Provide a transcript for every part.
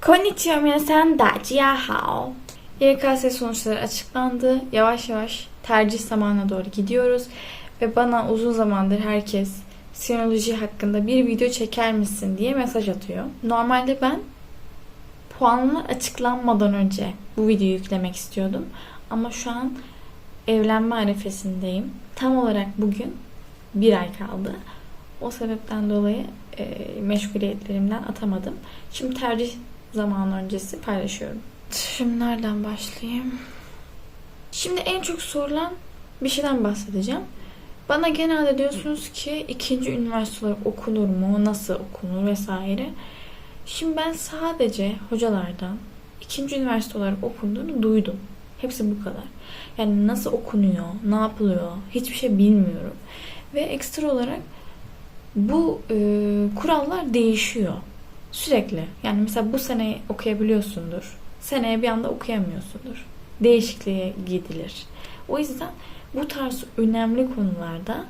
Konnichiwa minasan, dajiya hao. YKS sonuçları açıklandı. Yavaş yavaş tercih zamanına doğru gidiyoruz. Ve bana uzun zamandır herkes sinoloji hakkında bir video çeker misin diye mesaj atıyor. Normalde ben puanlar açıklanmadan önce bu videoyu yüklemek istiyordum. Ama şu an evlenme arifesindeyim. Tam olarak bugün bir ay kaldı. O sebepten dolayı e, meşguliyetlerimden atamadım. Şimdi tercih zamanı öncesi paylaşıyorum. Şimdi nereden başlayayım? Şimdi en çok sorulan bir şeyden bahsedeceğim. Bana genelde diyorsunuz ki ikinci üniversite olarak okunur mu, nasıl okunur vesaire. Şimdi ben sadece hocalardan ikinci üniversite olarak okunduğunu duydum. Hepsi bu kadar. Yani nasıl okunuyor, ne yapılıyor hiçbir şey bilmiyorum. Ve ekstra olarak bu e, kurallar değişiyor. Sürekli. Yani mesela bu sene okuyabiliyorsundur. Seneye bir anda okuyamıyorsundur. Değişikliğe gidilir. O yüzden bu tarz önemli konularda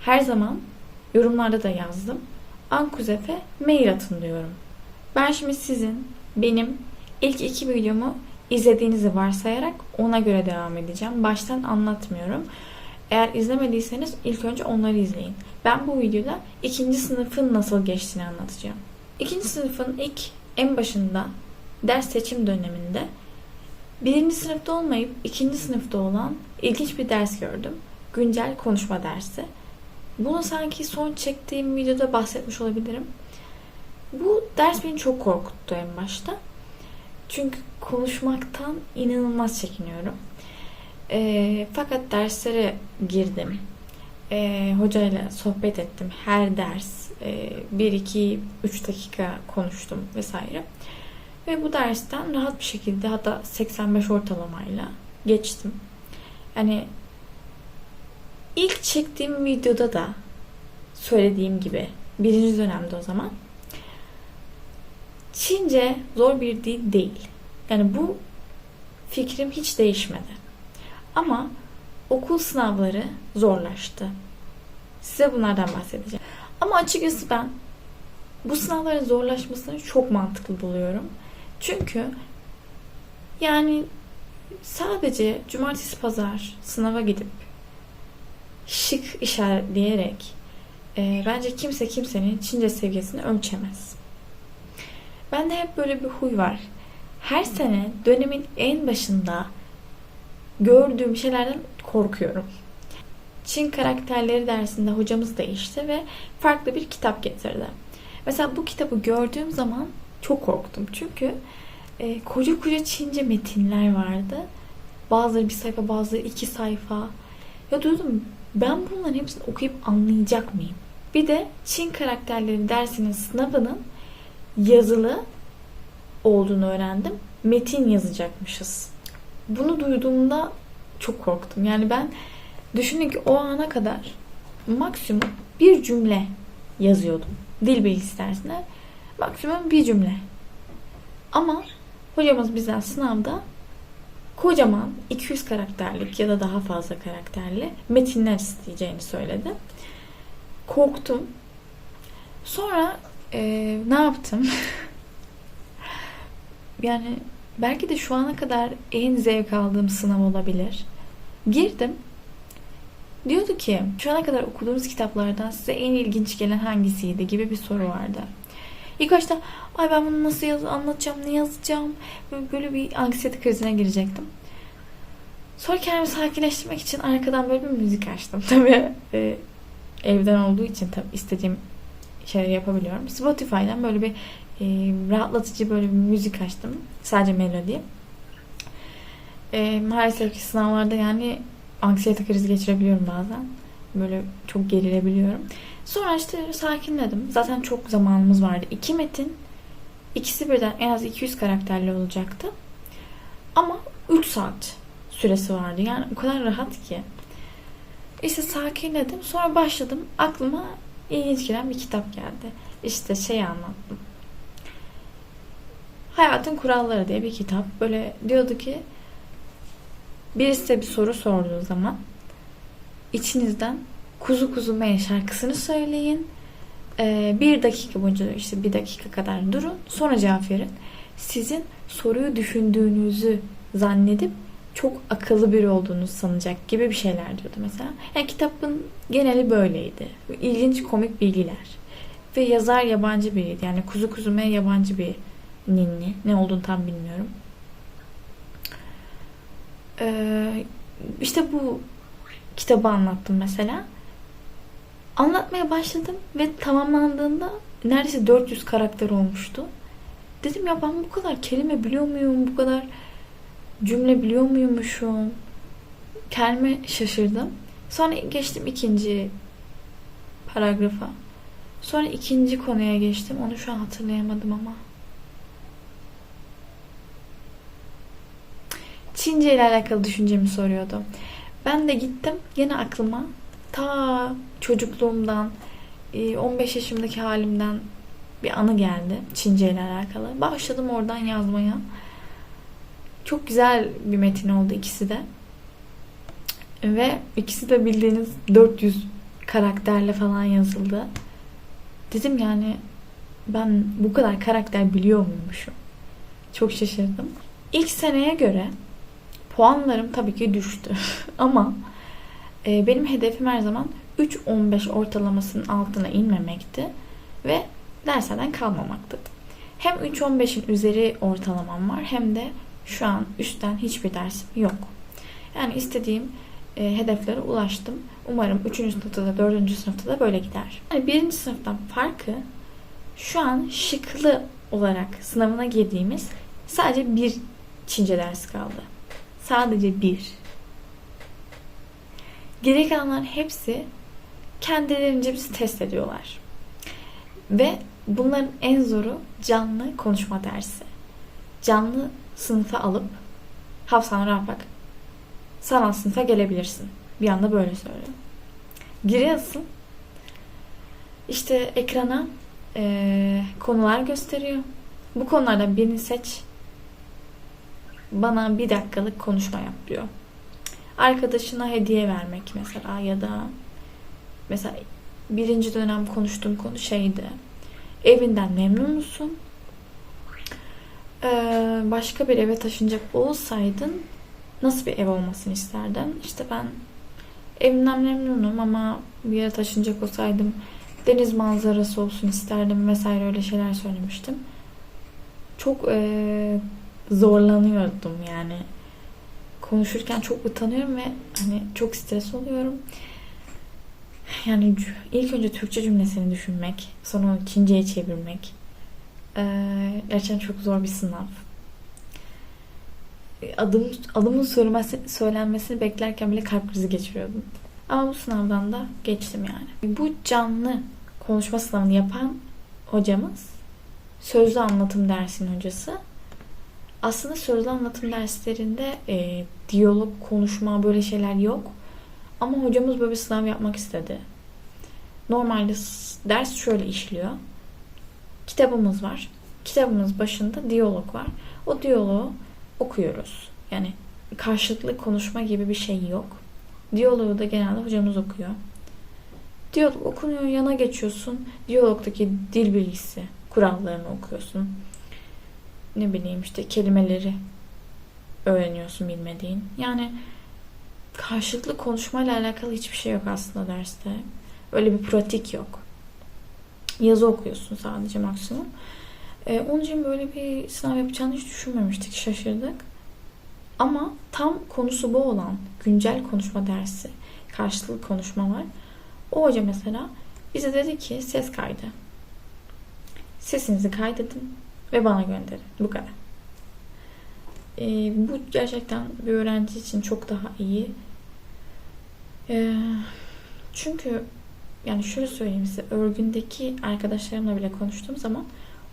her zaman yorumlarda da yazdım. Ankuzef'e mail atın diyorum. Ben şimdi sizin benim ilk iki videomu izlediğinizi varsayarak ona göre devam edeceğim. Baştan anlatmıyorum. Eğer izlemediyseniz ilk önce onları izleyin. Ben bu videoda ikinci sınıfın nasıl geçtiğini anlatacağım. İkinci sınıfın ilk en başında ders seçim döneminde birinci sınıfta olmayıp ikinci sınıfta olan ilginç bir ders gördüm. Güncel konuşma dersi. Bunu sanki son çektiğim videoda bahsetmiş olabilirim. Bu ders beni çok korkuttu en başta. Çünkü konuşmaktan inanılmaz çekiniyorum. E, fakat derslere girdim. E, hocayla sohbet ettim. Her ders 1, 2, 3 dakika konuştum vesaire. Ve bu dersten rahat bir şekilde hatta 85 ortalamayla geçtim. Yani ilk çektiğim videoda da söylediğim gibi birinci dönemde o zaman Çince zor bir dil değil. Yani bu fikrim hiç değişmedi. Ama okul sınavları zorlaştı. Size bunlardan bahsedeceğim. Ama açıkçası ben bu sınavların zorlaşmasını çok mantıklı buluyorum. Çünkü yani sadece cumartesi pazar sınava gidip şık işaretleyerek e, bence kimse kimsenin Çince seviyesini ölçemez. Bende hep böyle bir huy var. Her sene dönemin en başında gördüğüm şeylerden korkuyorum. Çin karakterleri dersinde hocamız değişti ve farklı bir kitap getirdi. Mesela bu kitabı gördüğüm zaman çok korktum. Çünkü e, koca koca Çince metinler vardı. Bazıları bir sayfa, bazıları iki sayfa. Ya diyordum ben bunların hepsini okuyup anlayacak mıyım? Bir de Çin karakterleri dersinin sınavının yazılı olduğunu öğrendim. Metin yazacakmışız. Bunu duyduğumda çok korktum. Yani ben düşünün ki o ana kadar maksimum bir cümle yazıyordum. Dil bilgisi maksimum bir cümle. Ama hocamız bizden sınavda kocaman 200 karakterlik ya da daha fazla karakterli metinler isteyeceğini söyledi. Korktum. Sonra e, ne yaptım? yani belki de şu ana kadar en zevk aldığım sınav olabilir. Girdim. Diyordu ki şu ana kadar okuduğunuz kitaplardan size en ilginç gelen hangisiydi gibi bir soru vardı. İlk başta ay ben bunu nasıl yaz anlatacağım, ne yazacağım böyle bir anksiyete krizine girecektim. Sonra kendimi sakinleştirmek için arkadan böyle bir müzik açtım. Tabii e, evden olduğu için tabii istediğim şeyleri yapabiliyorum. Spotify'dan böyle bir e, rahatlatıcı böyle bir müzik açtım. Sadece melodi. E, maalesef ki sınavlarda yani anksiyete krizi geçirebiliyorum bazen. Böyle çok gerilebiliyorum. Sonra işte sakinledim. Zaten çok zamanımız vardı. İki metin ikisi birden en az 200 karakterli olacaktı. Ama 3 saat süresi vardı. Yani o kadar rahat ki. İşte sakinledim. Sonra başladım. Aklıma ilginç gelen bir kitap geldi. İşte şey anlattım. Hayatın Kuralları diye bir kitap. Böyle diyordu ki birisi size bir soru sorduğu zaman içinizden Kuzu Kuzu Me şarkısını söyleyin. Ee, bir dakika boyunca işte bir dakika kadar durun. Sonra cevap verin. sizin soruyu düşündüğünüzü zannedip çok akıllı biri olduğunuzu sanacak gibi bir şeyler diyordu mesela. Yani kitabın geneli böyleydi. İlginç komik bilgiler. Ve yazar yabancı biriydi. Yani kuzu kuzume yabancı bir ninni. Ne olduğunu tam bilmiyorum. Ee, işte bu kitabı anlattım mesela. Anlatmaya başladım ve tamamlandığında neredeyse 400 karakter olmuştu. Dedim ya ben bu kadar kelime biliyor muyum? Bu kadar cümle biliyor muymuşum? Kendime şaşırdım. Sonra geçtim ikinci paragrafa. Sonra ikinci konuya geçtim. Onu şu an hatırlayamadım ama. Çince ile alakalı düşüncemi soruyordu. Ben de gittim yine aklıma ta çocukluğumdan 15 yaşımdaki halimden bir anı geldi Çince ile alakalı. Başladım oradan yazmaya. Çok güzel bir metin oldu ikisi de. Ve ikisi de bildiğiniz 400 karakterle falan yazıldı. Dedim yani ben bu kadar karakter biliyor muymuşum? Çok şaşırdım. İlk seneye göre puanlarım tabii ki düştü. Ama e, benim hedefim her zaman 3.15 ortalamasının altına inmemekti. Ve derslerden kalmamaktı. Hem 3.15'in üzeri ortalamam var hem de şu an üstten hiçbir dersim yok. Yani istediğim e, hedeflere ulaştım. Umarım 3. sınıfta da 4. sınıfta da böyle gider. Yani 1. sınıftan farkı şu an şıklı olarak sınavına girdiğimiz sadece bir Çince dersi kaldı. Sadece bir. Geri kalanların hepsi kendilerince bizi test ediyorlar. Ve bunların en zoru canlı konuşma dersi. Canlı sınıfa alıp Hafsan Rapak sanal sınıfa gelebilirsin. Bir anda böyle söylüyor. Giriyorsun. İşte ekrana e, konular gösteriyor. Bu konulardan birini seç. Bana bir dakikalık konuşma yap diyor. Arkadaşına hediye vermek mesela ya da mesela birinci dönem konuştuğum konu şeydi. Evinden memnun musun? Ee, başka bir eve taşınacak olsaydın nasıl bir ev olmasını isterdin? İşte ben evimden memnunum ama bir yere taşınacak olsaydım deniz manzarası olsun isterdim vesaire öyle şeyler söylemiştim. Çok e, zorlanıyordum yani. Konuşurken çok utanıyorum ve hani çok stres oluyorum. Yani ilk önce Türkçe cümlesini düşünmek, sonra onu Çince'ye çevirmek. Ee, gerçekten çok zor bir sınav. Adım, adımın söylemesi, söylenmesini beklerken bile kalp krizi geçiriyordum. Ama bu sınavdan da geçtim yani. Bu canlı konuşma sınavını yapan hocamız sözlü anlatım dersinin hocası. Aslında sözlü anlatım derslerinde e, diyalog, konuşma böyle şeyler yok. Ama hocamız böyle bir sınav yapmak istedi. Normalde ders şöyle işliyor. Kitabımız var. Kitabımız başında diyalog var. O diyaloğu okuyoruz. Yani karşılıklı konuşma gibi bir şey yok. Diyaloğu da genelde hocamız okuyor. Diyalog okunuyor, yana geçiyorsun. Diyalogdaki dil bilgisi kurallarını okuyorsun. Ne bileyim işte kelimeleri öğreniyorsun bilmediğin. Yani karşılıklı konuşmayla alakalı hiçbir şey yok aslında derste. Öyle bir pratik yok. Yazı okuyorsun sadece maksimum. Ee, onun için böyle bir sınav yapacağını hiç düşünmemiştik. Şaşırdık. Ama tam konusu bu olan güncel konuşma dersi, karşılıklı konuşma var. O hoca mesela bize dedi ki ses kaydı. Sesinizi kaydedin ve bana gönderin. Bu kadar. Ee, bu gerçekten bir öğrenci için çok daha iyi. Ee, çünkü yani şöyle söyleyeyim size örgündeki arkadaşlarımla bile konuştuğum zaman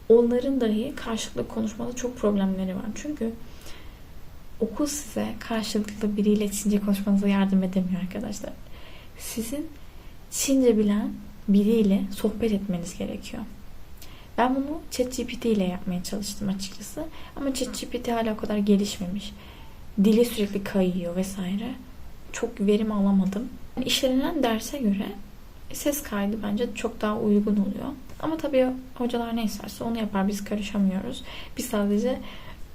onların dahi karşılıklı konuşmada çok problemleri var. Çünkü okul size karşılıklı biriyle Çince konuşmanıza yardım edemiyor arkadaşlar. Sizin Çince bilen biriyle sohbet etmeniz gerekiyor. Ben bunu ChatGPT ile yapmaya çalıştım açıkçası. Ama ChatGPT hala o kadar gelişmemiş. Dili sürekli kayıyor vesaire. Çok verim alamadım. İşlenen derse göre ses kaydı bence çok daha uygun oluyor. Ama tabii hocalar ne isterse onu yapar. Biz karışamıyoruz. Biz sadece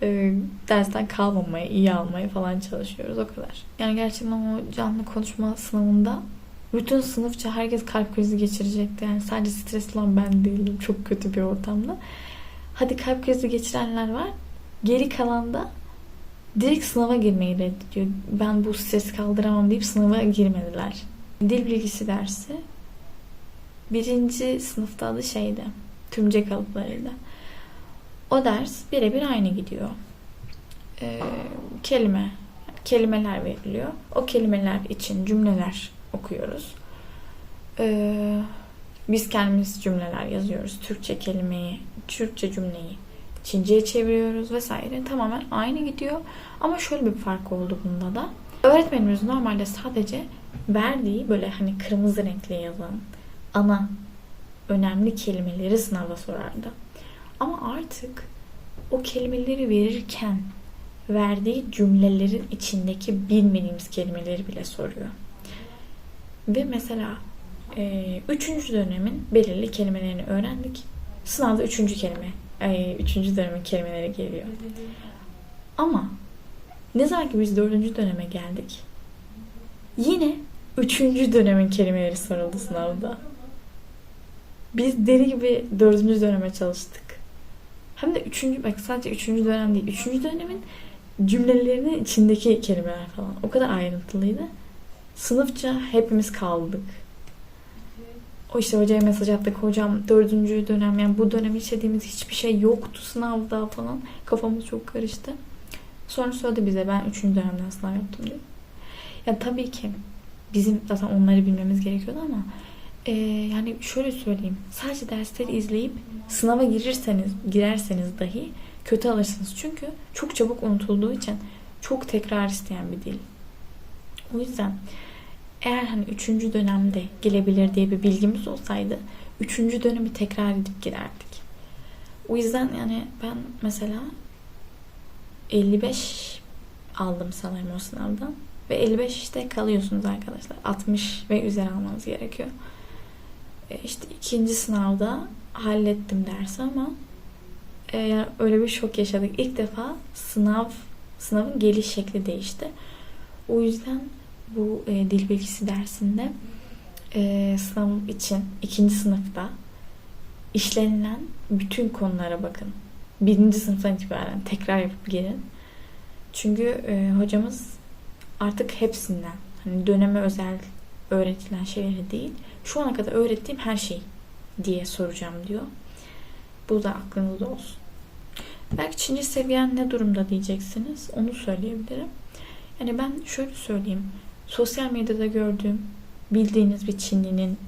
e, dersten kalmamaya, iyi almaya falan çalışıyoruz. O kadar. Yani gerçekten o canlı konuşma sınavında bütün sınıfça herkes kalp krizi geçirecekti. Yani sadece stresli olan ben değilim. Çok kötü bir ortamda. Hadi kalp krizi geçirenler var. Geri kalan da direkt sınava girmeyi reddediyor. Ben bu stresi kaldıramam deyip sınava girmediler. Dil bilgisi dersi birinci sınıfta adı şeydi. Tümce kalıplarıydı. O ders birebir aynı gidiyor. Ee, kelime, kelimeler veriliyor. O kelimeler için cümleler okuyoruz. Ee, biz kendimiz cümleler yazıyoruz. Türkçe kelimeyi, Türkçe cümleyi Çince'ye çeviriyoruz vesaire. Tamamen aynı gidiyor. Ama şöyle bir fark oldu bunda da. Öğretmenimiz normalde sadece verdiği böyle hani kırmızı renkli yazan ana önemli kelimeleri sınavda sorardı. Ama artık o kelimeleri verirken verdiği cümlelerin içindeki bilmediğimiz kelimeleri bile soruyor. Ve mesela e, üçüncü dönemin belirli kelimelerini öğrendik. Sınavda üçüncü kelime, e, üçüncü dönemin kelimeleri geliyor. Ama ne zaman ki biz dördüncü döneme geldik, yine üçüncü dönemin kelimeleri soruldu sınavda. Biz deli gibi dördüncü döneme çalıştık. Hem de üçüncü, bak sadece üçüncü dönem değil. Üçüncü dönemin cümlelerinin içindeki kelimeler falan. O kadar ayrıntılıydı. Sınıfça hepimiz kaldık. O işte hocaya mesaj attık. Hocam dördüncü dönem yani bu dönem işlediğimiz hiçbir şey yoktu sınavda falan. Kafamız çok karıştı. Sonra söyledi bize ben üçüncü dönemden sınav yaptım diyor. Ya tabii ki bizim zaten onları bilmemiz gerekiyordu ama e, yani şöyle söyleyeyim. Sadece dersleri izleyip sınava girirseniz, girerseniz dahi kötü alırsınız. Çünkü çok çabuk unutulduğu için çok tekrar isteyen bir dil. O yüzden eğer hani üçüncü dönemde gelebilir diye bir bilgimiz olsaydı üçüncü dönemi tekrar edip girerdik. O yüzden yani ben mesela 55 aldım sanırım o sınavdan. Ve 55 işte kalıyorsunuz arkadaşlar. 60 ve üzeri almanız gerekiyor. E işte ikinci sınavda hallettim dersi ama e, yani öyle bir şok yaşadık. İlk defa sınav sınavın geliş şekli değişti. O yüzden bu e, dil bilgisi dersinde e, sınav için ikinci sınıfta işlenilen bütün konulara bakın. Birinci sınıftan itibaren tekrar yapıp gelin. Çünkü e, hocamız artık hepsinden hani döneme özel öğretilen şeyleri değil şu ana kadar öğrettiğim her şey diye soracağım diyor. Bu da aklınızda olsun. Belki Çince seviyen ne durumda diyeceksiniz. Onu söyleyebilirim. Yani ben şöyle söyleyeyim. Sosyal medyada gördüğüm bildiğiniz bir Çinlinin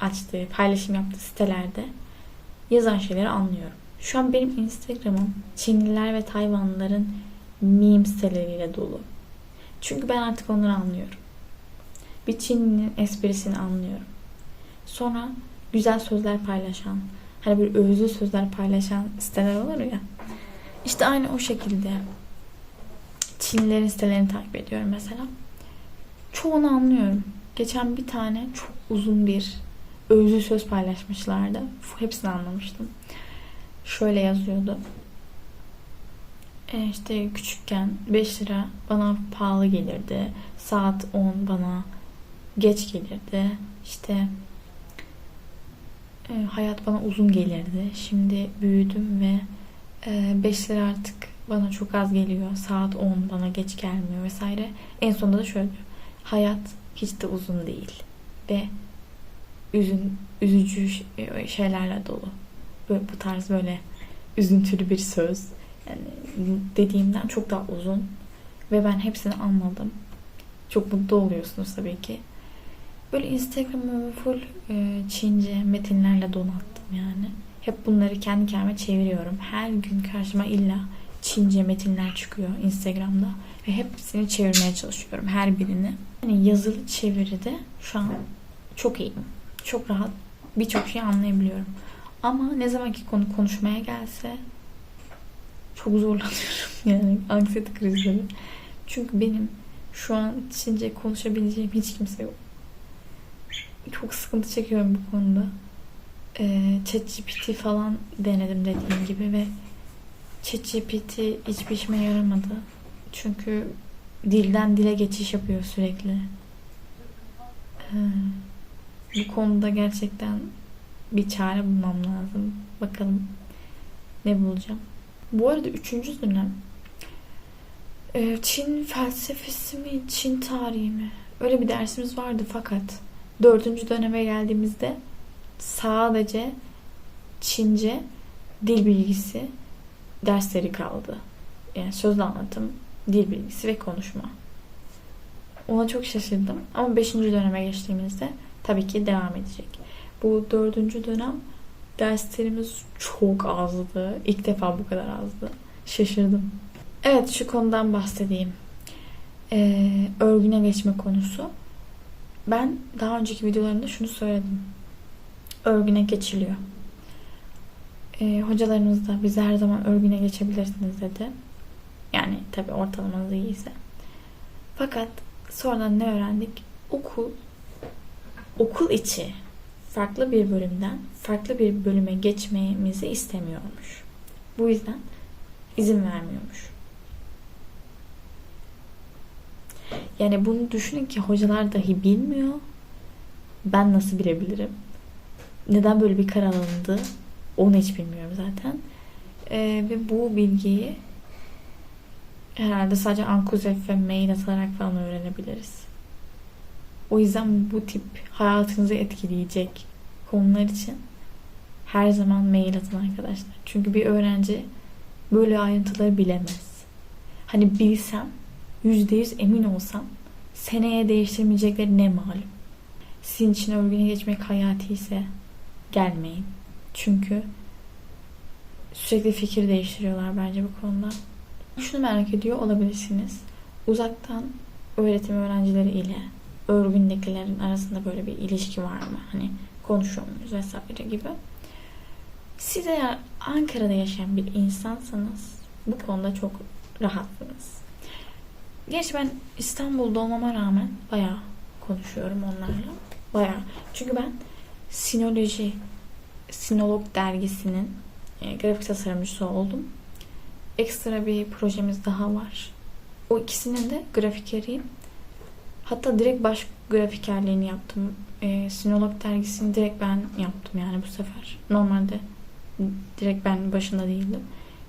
açtığı, paylaşım yaptığı sitelerde yazan şeyleri anlıyorum. Şu an benim Instagram'ım Çinliler ve Tayvanlıların meme siteleriyle dolu. Çünkü ben artık onları anlıyorum. Bir Çinlinin esprisini anlıyorum. Sonra güzel sözler paylaşan, hani böyle özlü sözler paylaşan siteler olur ya. İşte aynı o şekilde Çinlilerin sitelerini takip ediyorum mesela. Çoğunu anlıyorum. Geçen bir tane çok uzun bir özlü söz paylaşmışlardı. Hepsini anlamıştım. Şöyle yazıyordu. E işte küçükken 5 lira bana pahalı gelirdi. Saat 10 bana geç gelirdi. İşte e, hayat bana uzun gelirdi. Şimdi büyüdüm ve 5 e, lira artık bana çok az geliyor. Saat 10 bana geç gelmiyor vesaire. En sonunda da şöyle diyor. Hayat hiç de uzun değil. Ve üzün, üzücü e, şeylerle dolu. Böyle, bu tarz böyle üzüntülü bir söz. Yani dediğimden çok daha uzun. Ve ben hepsini anladım. Çok mutlu oluyorsunuz tabii ki. Böyle Instagram'ı full e, Çince metinlerle donattım yani. Hep bunları kendi kendime çeviriyorum. Her gün karşıma illa Çince metinler çıkıyor Instagram'da. Ve hepsini çevirmeye çalışıyorum. Her birini. Yani yazılı çeviride şu an çok iyiyim. Çok rahat birçok şey anlayabiliyorum. Ama ne zamanki konu konuşmaya gelse çok zorlanıyorum. Yani anksiyete krizleri. Çünkü benim şu an Çince konuşabileceğim hiç kimse yok çok sıkıntı çekiyorum bu konuda. e, ChatGPT falan denedim dediğim gibi ve ChatGPT hiçbir işime yaramadı. Çünkü dilden dile geçiş yapıyor sürekli. Ee, bu konuda gerçekten bir çare bulmam lazım. Bakalım ne bulacağım. Bu arada üçüncü dönem e, Çin felsefesi mi, Çin tarihi mi? Öyle bir dersimiz vardı fakat dördüncü döneme geldiğimizde sadece Çince dil bilgisi dersleri kaldı. Yani sözlü anlatım, dil bilgisi ve konuşma. Ona çok şaşırdım. Ama 5. döneme geçtiğimizde tabii ki devam edecek. Bu dördüncü dönem derslerimiz çok azdı. İlk defa bu kadar azdı. Şaşırdım. Evet şu konudan bahsedeyim. Ee, örgüne geçme konusu. Ben daha önceki videolarımda şunu söyledim. Örgüne geçiliyor. Ee, hocalarımız da bize her zaman örgüne geçebilirsiniz dedi. Yani tabi ortalamanız iyiyse. Fakat sonradan ne öğrendik? Okul okul içi farklı bir bölümden farklı bir bölüme geçmemizi istemiyormuş. Bu yüzden izin vermiyormuş. Yani bunu düşünün ki hocalar dahi bilmiyor. Ben nasıl bilebilirim? Neden böyle bir karar alındı? Onu hiç bilmiyorum zaten. Ee, ve bu bilgiyi herhalde sadece Ankuzef ve mail atarak falan öğrenebiliriz. O yüzden bu tip hayatınızı etkileyecek konular için her zaman mail atın arkadaşlar. Çünkü bir öğrenci böyle ayrıntıları bilemez. Hani bilsem yüzde yüz emin olsam seneye değiştirmeyecekleri ne malum. Sizin için örgüne geçmek hayati ise gelmeyin. Çünkü sürekli fikir değiştiriyorlar bence bu konuda. Şunu merak ediyor olabilirsiniz. Uzaktan öğretim öğrencileri ile örgündekilerin arasında böyle bir ilişki var mı? Hani konuşuyor muyuz vesaire gibi. Siz eğer Ankara'da yaşayan bir insansanız bu konuda çok rahatsınız. Gerçi ben İstanbul'da olmama rağmen bayağı konuşuyorum onlarla. Bayağı. Çünkü ben sinoloji, sinolog dergisinin e, grafik tasarımcısı oldum. Ekstra bir projemiz daha var. O ikisinin de grafikeriyim. Hatta direkt baş grafikerliğini yaptım. E, sinolog dergisini direkt ben yaptım yani bu sefer. Normalde direkt ben başında değildim.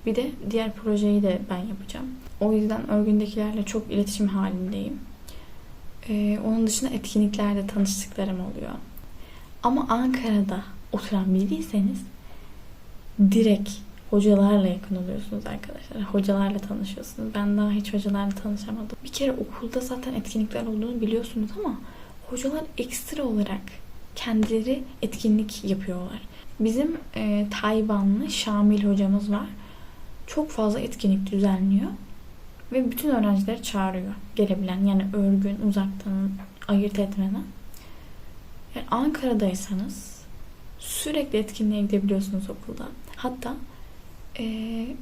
Bir de diğer projeyi de ben yapacağım. O yüzden örgündekilerle çok iletişim halindeyim. Ee, onun dışında etkinliklerde tanıştıklarım oluyor. Ama Ankara'da oturan biriyseniz direkt hocalarla yakın oluyorsunuz arkadaşlar. Hocalarla tanışıyorsunuz. Ben daha hiç hocalarla tanışamadım. Bir kere okulda zaten etkinlikler olduğunu biliyorsunuz ama hocalar ekstra olarak kendileri etkinlik yapıyorlar. Bizim e, Tayvanlı Şamil hocamız var. Çok fazla etkinlik düzenliyor. Ve bütün öğrencileri çağırıyor. Gelebilen yani örgün, uzaktan ayırt etmeden. Yani Ankara'daysanız sürekli etkinliğe gidebiliyorsunuz okulda. Hatta e,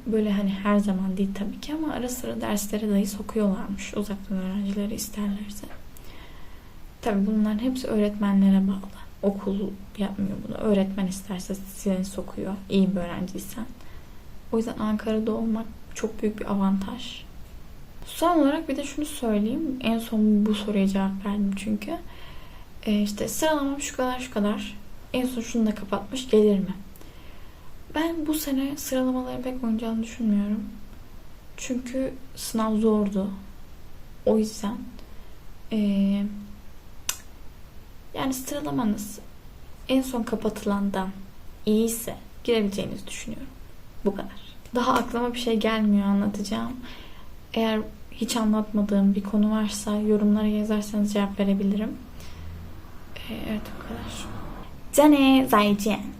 böyle hani her zaman değil tabii ki ama ara sıra derslere dahi sokuyorlarmış uzaktan öğrencileri isterlerse. Tabii bunların hepsi öğretmenlere bağlı. Okul yapmıyor bunu. Öğretmen isterse seni sokuyor. İyi bir öğrenciysen. O yüzden Ankara'da olmak çok büyük bir avantaj. Son olarak bir de şunu söyleyeyim. En son bu soruya cevap verdim çünkü. Ee, işte sıralamam şu kadar şu kadar. En son şunu da kapatmış gelir mi? Ben bu sene sıralamaları pek oynayacağını düşünmüyorum. Çünkü sınav zordu. O yüzden ee, yani sıralamanız en son kapatılandan iyiyse girebileceğinizi düşünüyorum. Bu kadar. Daha aklıma bir şey gelmiyor anlatacağım. Eğer hiç anlatmadığım bir konu varsa yorumlara yazarsanız cevap verebilirim. Ee, evet bu kadar. 再见，再见。